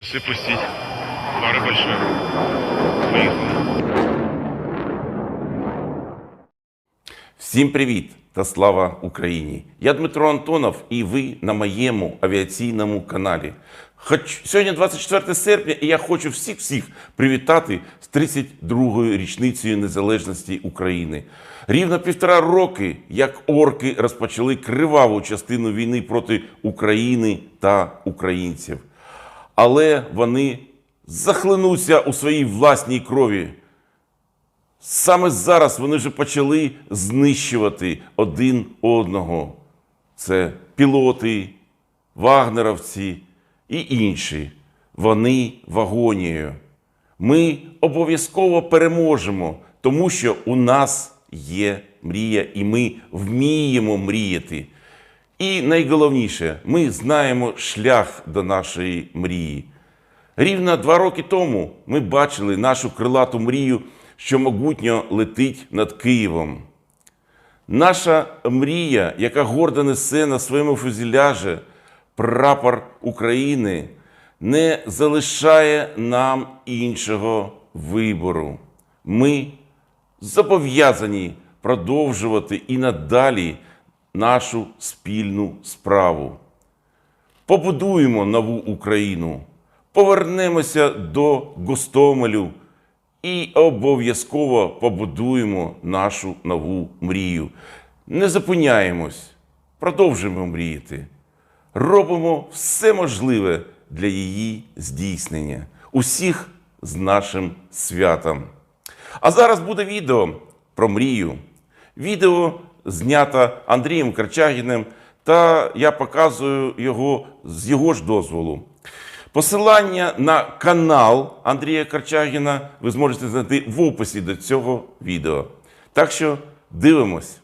Все пустить. Пара большая. Поехали. Всім привіт та слава Україні! Я Дмитро Антонов, і ви на моєму авіаційному каналі. Хоч сьогодні 24 серпня, і я хочу всіх всіх привітати з 32-ю річницею незалежності України. Рівно півтора роки, як орки розпочали криваву частину війни проти України та українців. Але вони захлинуться у своїй власній крові. Саме зараз вони вже почали знищувати один одного. Це пілоти, вагнеровці і інші. Вони в агонію. Ми обов'язково переможемо, тому що у нас є мрія, і ми вміємо мріяти. І найголовніше, ми знаємо шлях до нашої мрії. Рівно два роки тому ми бачили нашу крилату мрію, що могутньо летить над Києвом. Наша мрія, яка гордо несе на своєму фюзеляжі прапор України, не залишає нам іншого вибору. Ми зобов'язані продовжувати і надалі нашу спільну справу. Побудуємо нову Україну, повернемося до Гостомелю і обов'язково побудуємо нашу нову мрію. Не зупиняємось, продовжуємо мріяти. Робимо все можливе для її здійснення. Усіх з нашим святом. А зараз буде відео про мрію. Відео знято Андрієм Карчагіним, та я показую його з його ж дозволу. Посилання на канал Андрія Карчагіна ви зможете знайти в описі до цього відео. Так що дивимось.